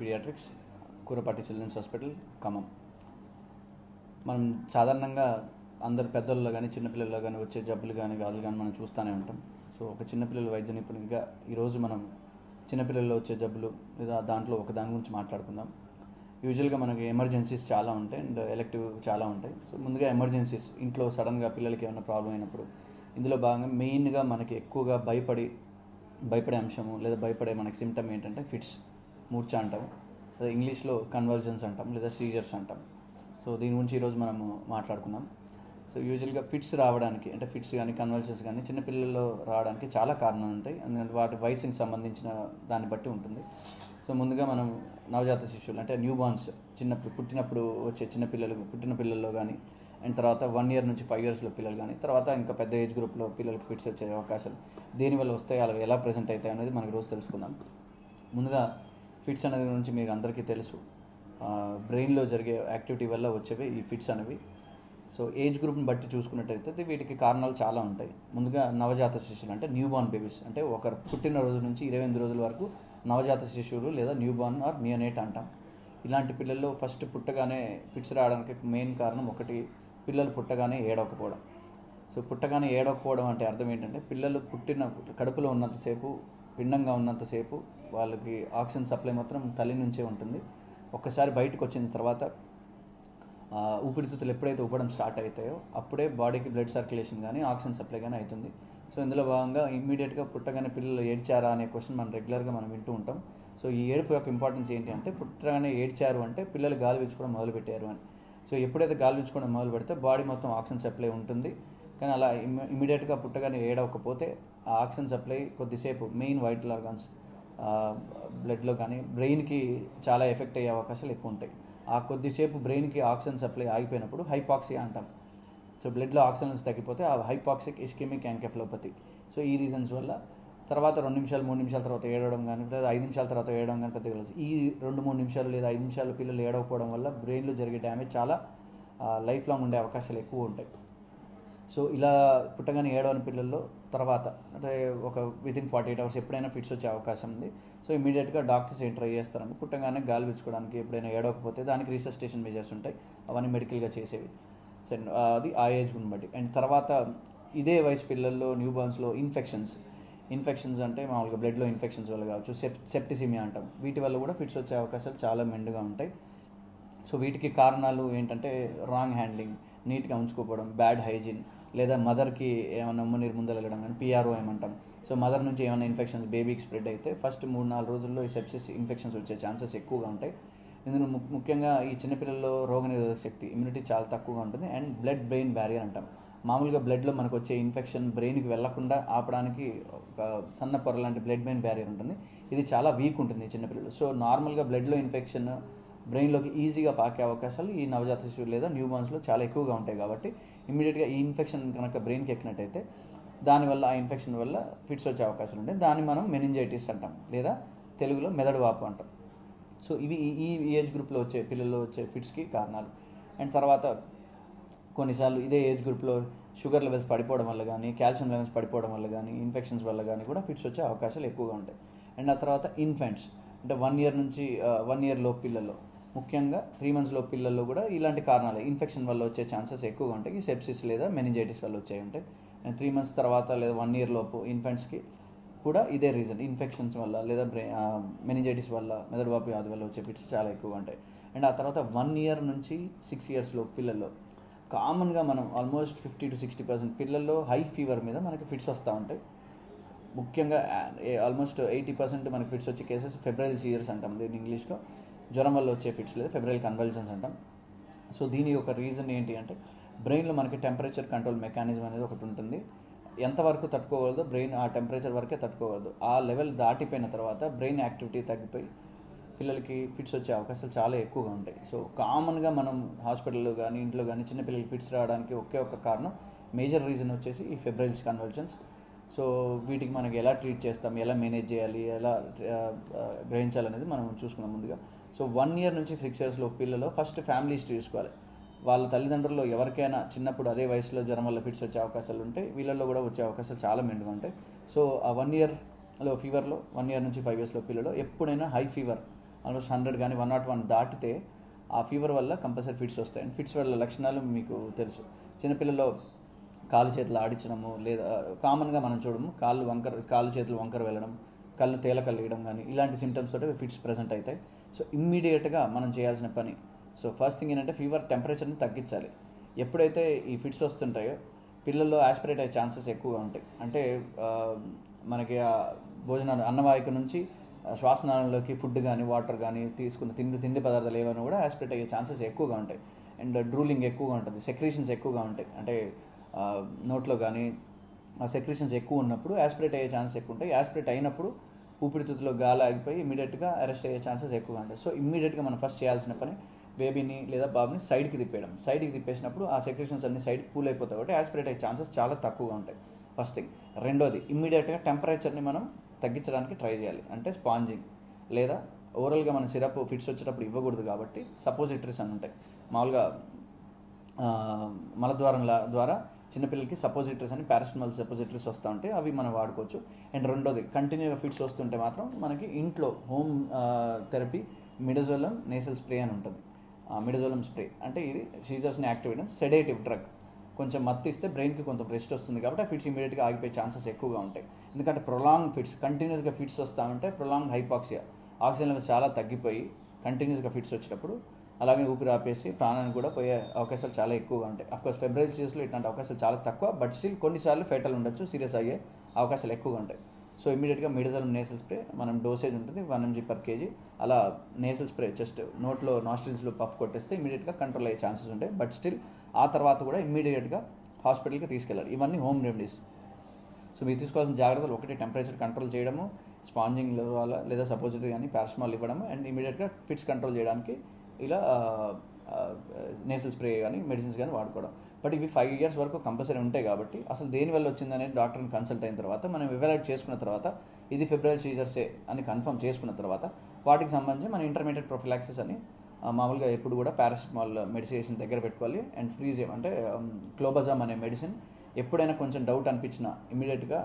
Pediatrics Kurapati children's hospital Khammam. మనం సాధారణంగా అందరు పెద్దల్లో కానీ చిన్నపిల్లల్లో కానీ వచ్చే జబ్బులు కానీ వ్యాధులు కానీ మనం చూస్తూనే ఉంటాం. సో ఒక చిన్నపిల్లల వైద్య నిపుణుడిగా ఈరోజు మనం చిన్నపిల్లల్లో వచ్చే జబ్బులు లేదా దాంట్లో ఒక దాని గురించి మాట్లాడుకుందాం. యూజువల్గా మనకి ఎమర్జెన్సీస్ చాలా ఉంటాయి అండ్ ఎలక్టివ్ చాలా ఉంటాయి. సో ముందుగా ఎమర్జెన్సీస్ ఇంట్లో సడన్గా పిల్లలకి ఏమైనా ప్రాబ్లం అయినప్పుడు ఇందులో భాగంగా మెయిన్గా మనకి ఎక్కువగా భయపడి భయపడే అంశము లేదా భయపడే మనకి సిమ్టమ్ ఏంటంటే ఫిట్స్. మూర్ఛ అంటాం. సో ఇంగ్లీష్లో కన్వర్జన్స్ అంటాం లేదా సీజర్స్ అంటాం. సో దీని గురించి ఈరోజు మనము మాట్లాడుకుందాం. సో యూజువల్గా ఫిట్స్ రావడానికి అంటే ఫిట్స్ కానీ కన్వర్జన్స్ కానీ చిన్నపిల్లల్లో రావడానికి చాలా కారణాలు ఉంటాయి. ఎందుకంటే వాటి వయసుకి సంబంధించిన దాన్ని బట్టి ఉంటుంది. సో ముందుగా మనం నవజాత శిశువులు అంటే న్యూ బార్న్స్ చిన్నప్పుడు పుట్టినప్పుడు వచ్చే చిన్న పిల్లలు పుట్టిన పిల్లల్లో కానీ అండ్ తర్వాత వన్ ఇయర్ నుంచి ఫైవ్ ఇయర్స్లో పిల్లలు కానీ తర్వాత ఇంకా పెద్ద ఏజ్ గ్రూప్లో పిల్లలకు ఫిట్స్ వచ్చే అవకాశాలు దేనివల్ల వస్తాయి అలా ఎలా ప్రజెంట్ అవుతాయి అనేది మనకి రోజు తెలుసుకుందాం. ముందుగా ఫిట్స్ అనేది గురించి మీకు అందరికీ తెలుసు. బ్రెయిన్లో జరిగే యాక్టివిటీ వల్ల వచ్చేవి ఈ ఫిట్స్ అనేవి. సో ఏజ్ గ్రూప్ని బట్టి చూసుకున్నట్టయితే వీటికి కారణాలు చాలా ఉంటాయి. ముందుగా నవజాత శిశువులు అంటే న్యూ బార్న్ బేబీస్ అంటే ఒకరు పుట్టిన రోజు నుంచి ఇరవై ఎనిమిది రోజుల వరకు నవజాత శిశువులు లేదా న్యూ బార్న్ ఆర్ నియోనేట్ అంటాం. ఇలాంటి పిల్లల్లో ఫస్ట్ పుట్టగానే ఫిట్స్ రావడానికి మెయిన్ కారణం ఒకటి పిల్లలు పుట్టగానే ఏడవకపోవడం. సో పుట్టగానే ఏడవకపోవడం అంటే అర్థం ఏంటంటే పిల్లలు పుట్టిన కడుపులో ఉన్నంతసేపు పిండంగా ఉన్నంతసేపు వాళ్ళకి ఆక్సిజన్ సప్లై మాత్రం తల్లి నుంచే ఉంటుంది. ఒక్కసారి బయటకు వచ్చిన తర్వాత ఊపిరితిత్తులు ఎప్పుడైతే ఇవ్వడం స్టార్ట్ అవుతాయో అప్పుడే బాడీకి బ్లడ్ సర్క్యులేషన్ కానీ ఆక్సిజన్ సప్లై కానీ అవుతుంది. సో ఇందులో భాగంగా ఇమ్మీడియట్గా పుట్టగానే పిల్లలు ఏడ్చారా అనే క్వశ్చన్ మనం రెగ్యులర్గా మనం వింటూ ఉంటాం. సో ఈ ఏడుపు యొక్క ఇంపార్టెన్స్ ఏంటి అంటే పుట్టగానే ఏడ్చారు అంటే పిల్లలు గాలి పీల్చుకోవడం మొదలుపెట్టారు అని. సో ఎప్పుడైతే గాలి పీల్చుకోవడం మొదలు పెడితే బాడీ మొత్తం ఆక్సిజన్ సప్లై ఉంటుంది. కానీ అలా ఇమ్మీడియట్గా పుట్టగానే ఏడవకపోతే ఆ ఆక్సిజన్ సప్లై కొద్దిసేపు మెయిన్ వైటల్ ఆర్గాన్స్ బ్లడ్లో కానీ బ్రెయిన్కి చాలా ఎఫెక్ట్ అయ్యే అవకాశాలు ఎక్కువ ఉంటాయి ఆ కొద్దిసేపు బ్రెయిన్కి ఆక్సిజన్ సప్లై ఆగిపోయినప్పుడు హైపాక్సియా అంటాం. సో బ్లడ్లో ఆక్సిజన్స్ తగ్గిపోతే ఆ హైపాక్సిక్ ఇస్కెమిక్ యాంకెఫ్లోపతి. సో ఈ రీజన్స్ వల్ల తర్వాత రెండు నిమిషాలు మూడు నిమిషాల తర్వాత ఏడవడం కానీ లేదా ఐదు నిమిషాల తర్వాత ఏడవడం కానీ పెద్దగా ఈ రెండు మూడు నిమిషాలు లేదా ఐదు నిమిషాలు పిల్లలు ఏడవకపోవడం వల్ల బ్రెయిన్లో జరిగే డ్యామేజ్ చాలా లైఫ్ లాంగ్ ఉండే అవకాశాలు ఎక్కువ ఉంటాయి సో ఇలా పుట్టగానే ఏడవని పిల్లల్లో తర్వాత అంటే ఒక వితిన్ ఫార్టీ ఎయిట్ అవర్స్ ఎప్పుడైనా ఫిట్స్ వచ్చే అవకాశం ఉంది. సో ఇమీడియట్గా డాక్టర్స్ ఏం ట్రై చేస్తారంటే పుట్టగానే గాలి పీల్చుకోవడానికి ఎప్పుడైనా ఏడవకపోతే దానికి రీసెస్టేషన్ మెజర్స్ ఉంటాయి. అవన్నీ మెడికల్గా చేసేవి. సో అది ఆ ఏజ్ గుని బట్టి. అండ్ తర్వాత ఇదే వయసు పిల్లల్లో న్యూ బార్న్స్లో ఇన్ఫెక్షన్స్ ఇన్ఫెక్షన్స్ అంటే మామూలుగా బ్లడ్లో ఇన్ఫెక్షన్స్ వల్ల కావచ్చు సెప్ సెప్టిసిమియా అంటాం. వీటి వల్ల కూడా ఫిట్స్ వచ్చే అవకాశాలు చాలా మెండుగా ఉంటాయి. సో వీటికి కారణాలు ఏంటంటే రాంగ్ హ్యాండ్లింగ్ నీట్గా ఉంచుకోకపోవడం బ్యాడ్ హైజీన్ లేదా మదర్కి ఏమైనా ఉమ్మ నీరు ముందర వెళ్ళడం కానీ పిఆర్ఓ ఏమంటాం. సో మదర్ నుంచి ఏమైనా ఇన్ఫెక్షన్స్ బేబీకి స్ప్రెడ్ అయితే ఫస్ట్ మూడు నాలుగు రోజుల్లో ఈ సెప్సిస్ ఇన్ఫెక్షన్స్ వచ్చే ఛాన్సెస్ ఎక్కువగా ఉంటాయి. ఇందులో ముఖ్యంగా ఈ చిన్నపిల్లల్లో రోగనిరోధక శక్తి ఇమ్యూనిటీ చాలా తక్కువగా ఉంటుంది. అండ్ బ్లడ్ బ్రెయిన్ బ్యారియర్ అంటాం. మామూలుగా బ్లడ్లో మనకు వచ్చే ఇన్ఫెక్షన్ బ్రెయిన్కి వెళ్ళకుండా ఆపడానికి ఒక సన్న పొర లాంటి బ్లడ్ బ్రెయిన్ బ్యారియర్ ఉంటుంది. ఇది చాలా వీక్ ఉంటుంది చిన్నపిల్లలు. సో నార్మల్గా బ్లడ్లో ఇన్ఫెక్షన్ బ్రెయిన్లోకి ఈజీగా పాకే అవకాశాలు ఈ నవజాత శిశువులు లేదా న్యూ బోర్న్స్లో చాలా ఎక్కువగా ఉంటాయి కాబట్టి ఇమీడియట్గా ఈ ఇన్ఫెక్షన్ కనుక బ్రెయిన్కి ఎక్కినట్టయితే దానివల్ల ఆ ఇన్ఫెక్షన్ వల్ల ఫిట్స్ వచ్చే అవకాశాలు ఉంటాయి. దాన్ని మనం మెనింజైటిస్ అంటాం లేదా తెలుగులో మెదడు వాపు అంటాం. సో ఇవి ఈ ఏజ్ గ్రూప్లో వచ్చే పిల్లల్లో వచ్చే ఫిట్స్కి కారణాలు. అండ్ తర్వాత కొన్నిసార్లు ఇదే ఏజ్ గ్రూప్లో షుగర్ లెవెల్స్ పడిపోవడం వల్ల కానీ కాల్షియం లెవెల్స్ పడిపోవడం వల్ల కానీ ఇన్ఫెక్షన్స్ వల్ల కానీ కూడా ఫిట్స్ వచ్చే అవకాశాలు ఎక్కువగా ఉంటాయి. అండ్ ఆ తర్వాత ఇన్ఫెంట్స్ అంటే వన్ ఇయర్ నుంచి వన్ ఇయర్ లోపు పిల్లల్లో ముఖ్యంగా త్రీ మంత్స్లో పిల్లల్లో కూడా ఇలాంటి కారణాలు. ఇన్ఫెక్షన్ వల్ల వచ్చే ఛాన్సెస్ ఎక్కువగా ఉంటాయి. సెప్సిస్ లేదా మెనింజైటిస్ వల్ల వచ్చాయి ఉంటాయి. అండ్ త్రీ మంత్స్ తర్వాత లేదా వన్ ఇయర్ లోపు ఇన్ఫెంట్స్కి కూడా ఇదే రీజన్ ఇన్ఫెక్షన్స్ వల్ల లేదా బ్రె మెనింజైటిస్ వల్ల మెదడువాపు వ్యాధి వల్ల వచ్చే ఫిట్స్ చాలా ఎక్కువగా ఉంటాయి. అండ్ ఆ తర్వాత వన్ ఇయర్ నుంచి సిక్స్ ఇయర్స్లో పిల్లల్లో కామన్గా మనం almost fifty to sixty percent పిల్లల్లో హై ఫీవర్ మీద మనకి ఫిట్స్ వస్తూ ఉంటాయి. ముఖ్యంగా ఆల్మోస్ట్ ఎయిటీ పర్సెంట్ మనకి ఫిట్స్ వచ్చే కేసెస్ ఫెబ్రవరి సీజర్స్ అంటాం దీని ఇంగ్లీష్లో. జ్వరం వల్ల వచ్చే ఫిట్స్ లేదా ఫెబ్రవరి కన్వల్జన్స్ అంటాం. సో దీని యొక్క రీజన్ ఏంటి అంటే బ్రెయిన్లో మనకి టెంపరేచర్ కంట్రోల్ మెకానిజం అనేది ఒకటి ఉంటుంది. ఎంతవరకు తట్టుకోగలదో బ్రెయిన్ ఆ టెంపరేచర్ వరకే తట్టుకోగలదు. ఆ లెవెల్ దాటిపోయిన తర్వాత బ్రెయిన్ యాక్టివిటీ తగ్గిపోయి పిల్లలకి ఫిట్స్ వచ్చే అవకాశాలు చాలా ఎక్కువగా ఉంటాయి. సో కామన్గా మనం హాస్పిటల్లో కానీ ఇంట్లో కానీ చిన్నపిల్లలకి ఫిట్స్ రావడానికి ఒకే ఒక కారణం మేజర్ రీజన్ వచ్చేసి ఈ ఫెబ్రైల్స్ కన్వల్షన్స్ సో వీటికి మనకి ఎలా ట్రీట్ చేస్తాం ఎలా మేనేజ్ చేయాలి ఎలా గ్రహించాలనేది మనం చూసుకున్నాం ముందుగా. సో వన్ ఇయర్ నుంచి సిక్స్ ఇయర్స్లో పిల్లలు ఫస్ట్ ఫ్యామిలీస్ చూసుకోవాలి. వాళ్ళ తల్లిదండ్రుల్లో ఎవరికైనా చిన్నప్పుడు అదే వయసులో జ్వరం వల్ల ఫిట్స్ వచ్చే అవకాశాలు ఉంటాయి వీళ్ళల్లో కూడా వచ్చే అవకాశాలు చాలా మెండుగా ఉంటాయి. సో ఆ వన్ ఇయర్లో ఫీవర్లో వన్ ఇయర్ నుంచి ఫైవ్ ఇయర్స్లో పిల్లలు ఎప్పుడైనా హై ఫీవర్ ఆల్మోస్ట్ హండ్రెడ్ కానీ వన్ నాట్ వన్ దాటితే ఆ ఫీవర్ వల్ల కంపల్సరీ ఫిట్స్ వస్తాయి. అండ్ ఫిట్స్ వల్ల లక్షణాలు మీకు తెలుసు. చిన్నపిల్లల్లో కాలు చేతులు ఆడించడము లేదా కామన్గా మనం చూడము కాళ్ళు వంకర కాళ్ళు చేతులు వంకర వెళ్ళడం కళ్ళు తేల కానీ ఇలాంటి సిమ్టమ్స్ తోటి ఫిట్స్ ప్రజెంట్ అవుతాయి. సో ఇమ్మీడియట్గా మనం చేయాల్సిన పని. సో ఫస్ట్ థింగ్ ఏంటంటే ఫీవర్ టెంపరేచర్ని తగ్గించాలి. ఎప్పుడైతే ఈ ఫిట్స్ వస్తుంటాయో పిల్లల్లో ఆస్పిరేట్ అయ్యే ఛాన్సెస్ ఎక్కువగా ఉంటాయి. అంటే మనకి ఆ భోజనాలు అన్నవాహిక నుంచి శ్వాసనాళంలోకి ఫుడ్ కానీ వాటర్ కానీ తీసుకున్న తిండి తిండి పదార్థాలు ఏమైనా కూడా ఆస్పిరేట్ అయ్యే ఛాన్సెస్ ఎక్కువగా ఉంటాయి. అండ్ డ్రూలింగ్ ఎక్కువగా ఉంటుంది సెక్రీషన్స్ ఎక్కువగా ఉంటాయి. అంటే నోట్లో కానీ సెక్రిషన్స్ ఎక్కువ ఉన్నప్పుడు యాస్పిరేట్ అయ్యే ఛాన్సెస్ ఎక్కువ ఉంటాయి. యాస్పిరేట్ అయినప్పుడు ఊపిరితిత్తులో గాలి ఆగిపోయి ఇమీడియట్గా అరెస్ట్ అయ్యే ఛాన్సెస్ ఎక్కువగా ఉంటాయి. సో ఇమీడియట్గా మనం ఫస్ట్ చేయాల్సిన పని బేబీని లేదా బాబుని సైడ్కి తిప్పేయడం. సైడ్కి తిప్పేసినప్పుడు ఆ సెక్రేషన్స్ అన్ని సైడ్ పూల్ అయిపోతాయి కాబట్టి యాస్పిరేట్ అయ్యే ఛాన్సెస్ చాలా తక్కువగా ఉంటాయి. ఫస్ట్ థింగ్ రెండోది ఇమ్మీడియట్గా టెంపరేచర్ని మనం తగ్గించడానికి ట్రై చేయాలి. అంటే స్పాంజింగ్ లేదా ఓవరాల్గా మన సిరప్ ఫిట్స్ వచ్చేటప్పుడు ఇవ్వకూడదు కాబట్టి సపోజిటరీస్ అని ఉంటాయి. మామూలుగా మలద్వారంల ద్వారా చిన్నపిల్లలకి సపోజిటరీస్ అని పారాసిటమాల్ సపోజిటరీస్ వస్తూ ఉంటాయి అవి మనం వాడుకోవచ్చు. అండ్ రెండోది కంటిన్యూగా ఫిట్స్ వస్తుంటే మాత్రం మనకి ఇంట్లో home therapy midazolam nasal spray అని ఉంటుంది. మిడజోలం స్ప్రే అంటే ఇది సీజర్స్ని యాక్టివేట్ సెడేటివ్ డ్రగ్ కొంచెం మత్తు ఇస్తే బ్రెయిన్కి కొంత రెస్ట్ వస్తుంది కాబట్టి ఆ ఫిట్స్ ఇమీడియట్గా ఆగిపోయే ఛాన్సెస్ ఎక్కువగా ఉంటాయి. ఎందుకంటే ప్రొలాంగ్ ఫిట్స్ కంటిన్యూస్గా ఫిట్స్ వస్తూ ఉంటే ప్రొలాంగ్ హైపాక్సియా ఆక్సిజన్ లెవెల్స్ చాలా తగ్గిపోయి కంటిన్యూస్గా ఫిట్స్ వచ్చినప్పుడు అలాగే ఊపిరి ఆపేసి ప్రాణానికి కూడా పోయే అవకాశాలు చాలా ఎక్కువగా ఉంటాయి. అఫ్కోర్స్ ఫిబ్రవరి ఇట్లాంటి అవకాశాలు చాలా తక్కువ బట్ స్టిల్ కొన్నిసార్లు ఫెటల్ ఉండొచ్చు సీరియస్ అయ్యే అవకాశాలు ఎక్కువగా ఉంటాయి. సో ఇమీడియట్గా మిడజల్ నేసల్ స్ప్రే మనం డోసేజ్ ఉంటుంది వన్ ఎంజీ పర్ కేజీ అలా నేసల్ స్ప్రే జస్ట్ నోట్లో నాస్ట్రిల్స్లో పఫ్ కొట్టేస్తే ఇమీడియట్గా కంట్రోల్ అయ్యే ఛాన్సెస్ ఉంటాయి. బట్ స్టిల్ ఆ తర్వాత కూడా ఇమీడియట్గా హాస్పిటల్కి తీసుకెళ్ళాలి. ఇవన్నీ హోమ్ రెమెడీస్ సో మీరు తీసుకోవాల్సిన జాగ్రత్తలు ఒకటి టెంపరేచర్ కంట్రోల్ చేయడము స్పాంజింగ్ వల్ల లేదా సపోజిటరీ కానీ పారాసిటమాల్ ఇవ్వడము అండ్ ఇమీడియట్గా ఫిట్స్ కంట్రోల్ చేయడానికి ఇలా నేసల్ స్ప్రే కానీ మెడిసిన్స్ కానీ వాడుకోవడం. బట్ ఇవి ఫైవ్ ఇయర్స్ వరకు కంపల్సరీ ఉంటాయి కాబట్టి అసలు దేని వల్ల వచ్చిందనేది డాక్టర్ని కన్సల్ట్ అయిన తర్వాత మనం ఎవాల్యుయేట్ చేసుకున్న తర్వాత ఇది ఫిబ్రవరి సీజర్సే అని కన్ఫర్మ్ చేసుకున్న తర్వాత వాటికి సంబంధించి మన ఇంటర్మీడియట్ ప్రొఫిలాక్సిస్ అని మామూలుగా ఎప్పుడు కూడా పారాసిటమాల్ మెడిసిన్ దగ్గర పెట్టుకోవాలి అండ్ ఫ్రీజియం అంటే క్లోబజామ్ అనే మెడిసిన్ ఎప్పుడైనా కొంచెం డౌట్ అనిపించినా ఇమీడియట్గా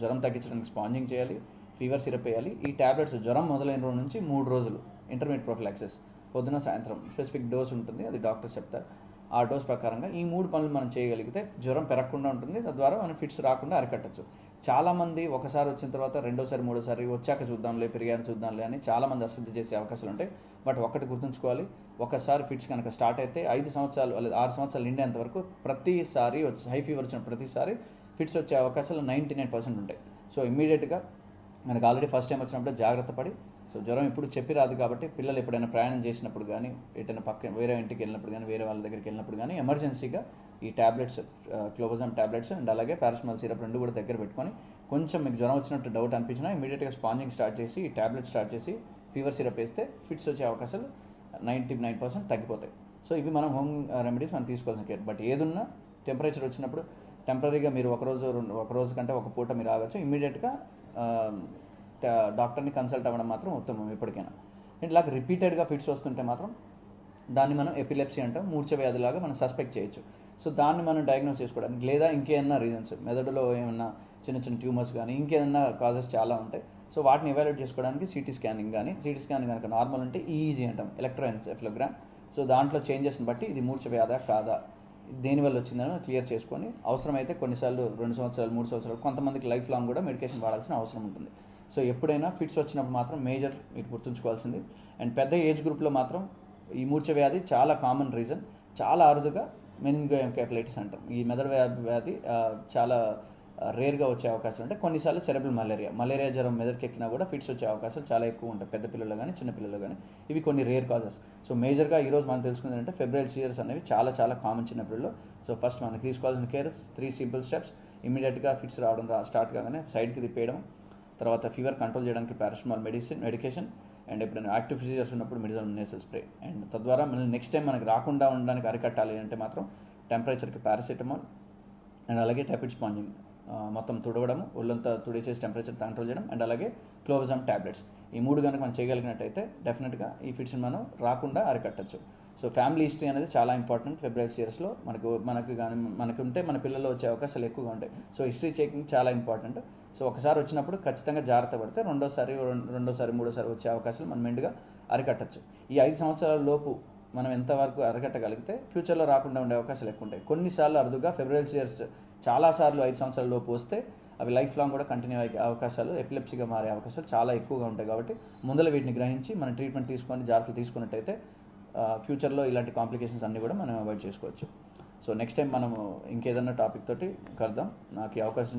జ్వరం తగ్గించడానికి స్పాంజింగ్ చేయాలి ఫీవర్ సిరప్ వేయాలి. ఈ టాబ్లెట్స్ జ్వరం మొదలైన రోజు నుంచి మూడు రోజులు ఇంటర్మీడియట్ ప్రొఫిలాక్సిస్ పొద్దున సాయంత్రం స్పెసిఫిక్ డోస్ ఉంటుంది అది డాక్టర్స్ చెప్తారు. ఆ డోస్ ప్రకారంగా ఈ మూడు పనులు మనం చేయగలిగితే జ్వరం పెరగకుండా ఉంటుంది. తద్వారా మనం ఫిట్స్ రాకుండా అరికట్టచ్చు. చాలామంది ఒకసారి వచ్చిన తర్వాత రెండోసారి మూడోసారి వచ్చాక చూద్దాంలే పెరిగాను చూద్దాంలే అని చాలామంది అశ్రద్ధ చేసే అవకాశాలు ఉంటాయి. బట్ ఒక్కటి గుర్తుంచుకోవాలి ఒకసారి ఫిట్స్ కనుక స్టార్ట్ అయితే ఐదు సంవత్సరాలు లేదా ఆరు సంవత్సరాలు నిండేంత వరకు ప్రతిసారి వచ్చి హై ఫీవర్ వచ్చిన ప్రతిసారి ఫిట్స్ వచ్చే అవకాశాలు నైంటీ నైన్ పర్సెంట్ ఉంటాయి. సో ఇమ్మీడియట్గా మనకు ఆల్రెడీ ఫస్ట్ టైం వచ్చినప్పుడు జాగ్రత్త పడి సో జ్వరం ఇప్పుడు చెప్పి రాదు కాబట్టి పిల్లలు ఎప్పుడైనా ప్రయాణం చేసినప్పుడు కానీ ఎటైనా పక్క వేరే ఇంటికి వెళ్ళినప్పుడు కానీ వేరే వాళ్ళ దగ్గరికి వెళ్ళినప్పుడు కానీ ఎమర్జెన్సీగా ఈ టాబ్లెట్స్ క్లోబజామ్ ట్యాబ్లెట్స్ అండ్ అలాగే పారాసిమల్ సిరప్ రెండు కూడా దగ్గర పెట్టుకొని కొంచెం మీకు జ్వరం వచ్చినట్టు డౌట్ అనిపించినా ఇమీడియట్గా స్పాంజింగ్ స్టార్ట్ చేసి ఈ ట్యాబ్లెట్ స్టార్ట్ చేసి ఫీవర్ సిరప్ వేస్తే ఫిట్స్ వచ్చే అవకాశాలు నైంటీ నైన్ పర్సెంట్ తగ్గిపోతాయి. సో ఇవి మనం హోమ్ రెమెడీస్ మనం తీసుకోవాల్సిన కేర్. బట్ ఏదున్నా టెంపరేచర్ వచ్చినప్పుడు టెంపరీగా మీరు ఒక రోజు రెండు ఒక రోజు కంటే ఒక పూట మీరు ఆగచ్చు. ఇమీడియట్గా డాక్టర్ని కన్సల్ట్ అవ్వడం మాత్రం ఉత్తమం ఎప్పటికైనా. ఇట్లా రిపీటెడ్గా ఫిట్స్ వస్తుంటే మాత్రం దాన్ని మనం ఎపిలెప్సీ అంటాం మూర్చ వ్యాధిలాగా మనం సస్పెక్ట్ చేయొచ్చు. సో దాన్ని మనం డయాగ్నోస్ చేసుకోవడానికి లేదా ఇంకేమన్నా రీజన్స్ మెదడులో ఏమన్నా చిన్న చిన్న ట్యూమర్స్ కానీ ఇంకేదన్నా కాజెస్ చాలా ఉంటాయి. సో వాటిని ఎవాల్యుయేట్ చేసుకోవడానికి సిటీ స్కానింగ్ కానీ సిటీ స్కానింగ్ కనుక నార్మల్ ఉంటే ఈజీ అంటాం ఎలక్ట్రోఎన్సెఫ్లోగ్రామ్. సో దాంట్లో చేంజెస్ని బట్టి ఇది మూర్చ వ్యాధా కాదా? దేనివల్ల వచ్చిందని క్లియర్ చేసుకొని అవసరమైతే కొన్నిసార్లు రెండు సంవత్సరాలు మూడు సంవత్సరాలు కొంతమందికి లైఫ్ లాంగ్ కూడా మెడికేషన్ వాడాల్సిన అవసరం ఉంటుంది. సో ఎప్పుడైనా ఫిట్స్ వచ్చినప్పుడు మాత్రం మేజర్ మీరు గుర్తుంచుకోవాల్సింది. అండ్ పెద్ద ఏజ్ గ్రూప్లో మాత్రం ఈ మూర్ఛ వ్యాధి చాలా కామన్ రీజన్. చాలా అరుదుగా మెనింగో ఎంకాఫ్లైటిస్ అంటారు ఈ మెదడు వ్యాధి చాలా రేర్గా వచ్చే అవకాశం ఉంటాయి. కొన్నిసార్లు సెరబుల్ మలేరియా మలేరియా జ్వరం మెదడుకి ఎక్కినా కూడా ఫిట్స్ వచ్చే అవకాశాలు చాలా ఎక్కువ ఉంటాయి. పెద్ద పిల్లలు కానీ చిన్న పిల్లలు కానీ ఇవి కొన్ని రేర్ కాజెస్. సో మేజర్గా ఈరోజు మనం తెలుసుకుంది అంటే ఫెబ్రవరి సీజర్స్ అనేవి చాలా చాలా కామన్ చిన్నపిల్లలు సో ఫస్ట్ మనకి తీసుకోవాల్సిన కేర్స్ త్రీ సింపుల్ స్టెప్స్. ఇమీడియట్గా ఫిట్స్ రావడం స్టార్ట్ కాగానే సైడ్కి తిప్పేయడం. తర్వాత ఫీవర్ కంట్రోల్ చేయడానికి పారాసిటమాల్ మెడిసిన్ మెడికేషన్ అండ్ ఎప్పుడైనా యాక్టివ్ ఫిజియర్స్ ఉన్నప్పుడు మెడిజల్ నేసల్ స్ప్రే అండ్ తద్వారా మళ్ళీ నెక్స్ట్ టైం మనకి రాకుండా ఉండడానికి అరికట్టాలి అంటే మాత్రం టెంపరేచర్కి పారాసిటమాల్ అండ్ అలాగే టైపిడ్ స్పాంజింగ్ మొత్తం తుడవడం ఒళ్ళంతా తుడిచేసి టెంపరేచర్ కంట్రోల్ చేయడం అండ్ అలాగే క్లోబజామ్ టాబ్లెట్స్ ఈ మూడు కనుక మనం చేయగలిగినట్టయితే డెఫినెట్గా ఈ ఫిట్స్ని మనం రాకుండా అరికట్టచ్చు. సో ఫ్యామిలీ హిస్టరీ అనేది చాలా ఇంపార్టెంట్ ఫిబ్రవరి ఇయర్స్లో మనకు మనకు కానీ మనకు ఉంటే మన పిల్లలు వచ్చే అవకాశాలు ఎక్కువగా ఉంటాయి. సో హిస్టరీ చెకింగ్ చాలా ఇంపార్టెంట్ సో ఒకసారి వచ్చినప్పుడు ఖచ్చితంగా జాగ్రత్త పడితే రెండోసారి రెండోసారి మూడోసారి వచ్చే అవకాశాలు మనం మెండుగా అరికట్టచ్చు. ఈ ఐదు సంవత్సరాల లోపు మనం ఎంతవరకు అరికట్టగలిగితే ఫ్యూచర్లో రాకుండా ఉండే అవకాశాలు ఎక్కువ ఉంటాయి. కొన్నిసార్లు అరుదుగా ఫిబ్రవరి ఇయర్స్ చాలాసార్లు ఐదు సంవత్సరాల లోపు వస్తే అవి లైఫ్ లాంగ్ కూడా కంటిన్యూ అయ్యే అవకాశాలు ఎపిలెప్సీగా మారే అవకాశాలు చాలా ఎక్కువగా ఉంటాయి కాబట్టి ముందర వీటిని గ్రహించి మనం ట్రీట్మెంట్ తీసుకొని జాగ్రత్తలు తీసుకున్నట్టయితే ఫ్యూచర్లో ఇలాంటి కాంప్లికేషన్స్ అన్నీ కూడా మనం అవాయిడ్ చేసుకోవచ్చు. సో నెక్స్ట్ టైం మనము ఇంకేదన్నా టాపిక్ తోటి కలుద్దాం. నాకు ఈ అవకాశం